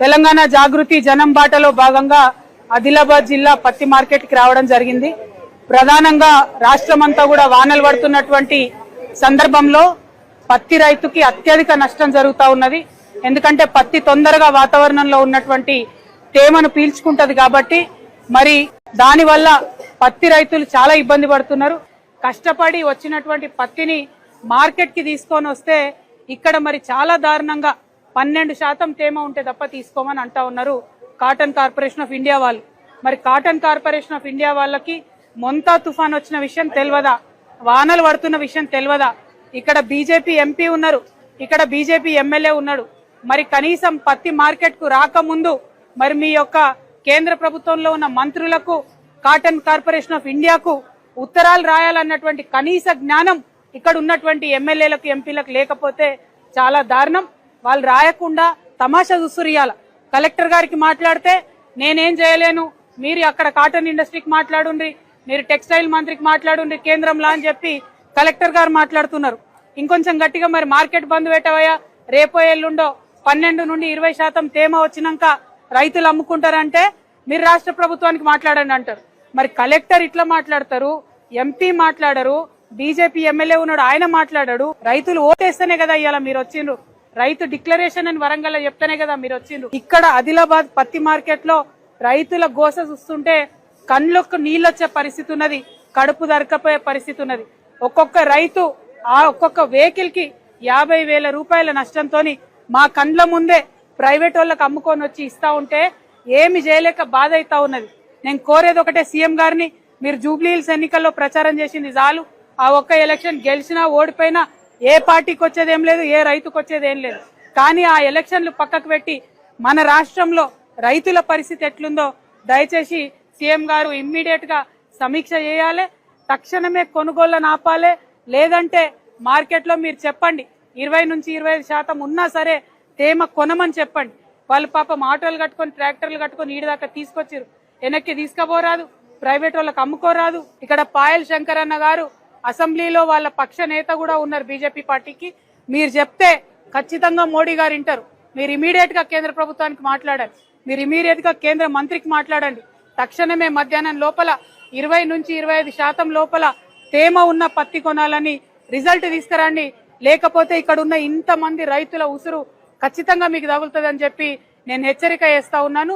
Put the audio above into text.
తెలంగాణ జాగృతి జనం బాటలో భాగంగా ఆదిలాబాద్ జిల్లా పత్తి మార్కెట్కి రావడం జరిగింది. ప్రధానంగా రాష్ట్రమంతా కూడా వానలు పడుతున్నటువంటి సందర్భంలో పత్తి రైతుకి అత్యధిక నష్టం జరుగుతూ ఉన్నది. ఎందుకంటే పత్తి తొందరగా వాతావరణంలో ఉన్నటువంటి తేమను పీల్చుకుంటది కాబట్టి మరి దానివల్ల పత్తి రైతులు చాలా ఇబ్బంది పడుతున్నారు. కష్టపడి వచ్చినటువంటి పత్తిని మార్కెట్కి తీసుకొని వస్తే ఇక్కడ మరి చాలా దారుణంగా పన్నెండు శాతం తేమ ఉంటే తప్ప తీసుకోమని అంటా ఉన్నారు కాటన్ కార్పొరేషన్ ఆఫ్ ఇండియా వాళ్ళు. మరి కాటన్ కార్పొరేషన్ ఆఫ్ ఇండియా వాళ్ళకి మొంతా తుఫాన్ వచ్చిన విషయం తెలియదా వానలు పడుతున్న విషయం తెలియదా ఇక్కడ బీజేపీ ఎంపీ ఉన్నారు ఇక్కడ బీజేపీ ఎమ్మెల్యే ఉన్నాడు. మరి కనీసం పత్తి మార్కెట్కు రాకముందు మరి మీ యొక్క కేంద్ర ప్రభుత్వంలో ఉన్న మంత్రులకు కాటన్ కార్పొరేషన్ ఆఫ్ ఇండియాకు ఉత్తరాలు రాయాలన్నటువంటి కనీస జ్ఞానం ఇక్కడ ఉన్నటువంటి ఎమ్మెల్యేలకు ఎంపీలకు లేకపోతే చాలా దారుణం. వాళ్ళు రాయకుండా తమాషా చూస్తురియాల. కలెక్టర్ గారికి మాట్లాడితే నేనేం చేయలేను. మీరు అక్కడ కాటన్ ఇండస్ట్రీకి మాట్లాడుండ్రి మీరు టెక్స్టైల్ మంత్రికి మాట్లాడుండ్రి కేంద్రంలో అని చెప్పి కలెక్టర్ గారు మాట్లాడుతున్నారు. ఇంకొంచెం గట్టిగా మరి మార్కెట్ బంద్ పెట్టవయ్యా. రేపో ఎల్లుండో పన్నెండు నుండి ఇరవై శాతం తేమ వచ్చినాక రైతులు అమ్ముకుంటారంటే మీరు రాష్ట్ర ప్రభుత్వానికి మాట్లాడండి అంటారు. మరి కలెక్టర్ ఇట్లా మాట్లాడతారు ఎంపీ మాట్లాడరు బీజేపీ ఎమ్మెల్యే ఉన్నాడు ఆయన మాట్లాడాడు. రైతులు ఓటేస్తేనే కదా ఇవాళ మీరు వచ్చిండ్రు. రైతు డిక్లరేషన్ అని వరంగల్ చెప్తేనే కదా మీరు వచ్చిండ్రు. ఇక్కడ ఆదిలాబాద్ పత్తి మార్కెట్లో రైతుల గోస చూస్తుంటే కళ్ళకు నీళ్ళొచ్చే పరిస్థితి ఉన్నది కడుపు దరకపోయే పరిస్థితి ఉన్నది. ఒక్కొక్క రైతు ఆ ఒక్కొక్క వెహికల్కి యాభై వేల రూపాయల నష్టంతోని మా కండ్ల ముందే ప్రైవేట్ వాళ్ళకి అమ్ముకొని వచ్చి ఇస్తా ఉంటే ఏమి చేయలేక బాధ అవుతా ఉన్నది. నేను కోరేది ఒకటే సీఎం గారిని మీరు జూబ్లీ హిల్స్ ఎన్నికల్లో ప్రచారం చేసింది చాలు. ఆ ఒక్క ఎలక్షన్ గెలిచినా ఓడిపోయినా ఏ పార్టీకి వచ్చేది ఏం లేదు ఏ రైతుకు వచ్చేది ఏం లేదు. కానీ ఆ ఎలక్షన్లు పక్కకు పెట్టి మన రాష్ట్రంలో రైతుల పరిస్థితి ఎట్లుందో దయచేసి సీఎం గారు ఇమ్మీడియట్గా సమీక్ష చేయాలి తక్షణమే కొనుగోళ్ళను ఆపాలి లేదంటే మార్కెట్లో మీరు చెప్పండి ఇరవై నుంచి ఇరవై ఐదు శాతం ఉన్నా సరే తేమ కొనమని చెప్పండి. వాళ్ళు పాపం ఆటోలు కట్టుకొని ట్రాక్టర్లు కట్టుకొని ఈడదాకా తీసుకొచ్చారు వెనక్కి తీసుకుపోరాదు ప్రైవేట్ వాళ్ళకి అమ్ముకోరాదు. ఇక్కడ పాయల్ శంకర్ అన్న గారు అసెంబ్లీలో వాళ్ళ పక్ష నేత కూడా ఉన్నారు బీజేపీ పార్టీకి. మీరు చెప్తే ఖచ్చితంగా మోడీ గారు వింటారు. మీరు ఇమీడియట్గా కేంద్ర ప్రభుత్వానికి మాట్లాడాలి. మీరు ఇమీడియట్గా కేంద్ర మంత్రికి మాట్లాడండి. తక్షణమే మధ్యాహ్నం లోపల ఇరవై నుంచి ఇరవై ఐదు శాతం లోపల తేమ ఉన్న పత్తి కొనాలని రిజల్ట్ తీసుకురండి. లేకపోతే ఇక్కడ ఉన్న ఇంతమంది రైతుల ఉసురు ఖచ్చితంగా మీకు తగులుతుందని చెప్పి నేను హెచ్చరిక చేస్తా ఉన్నాను.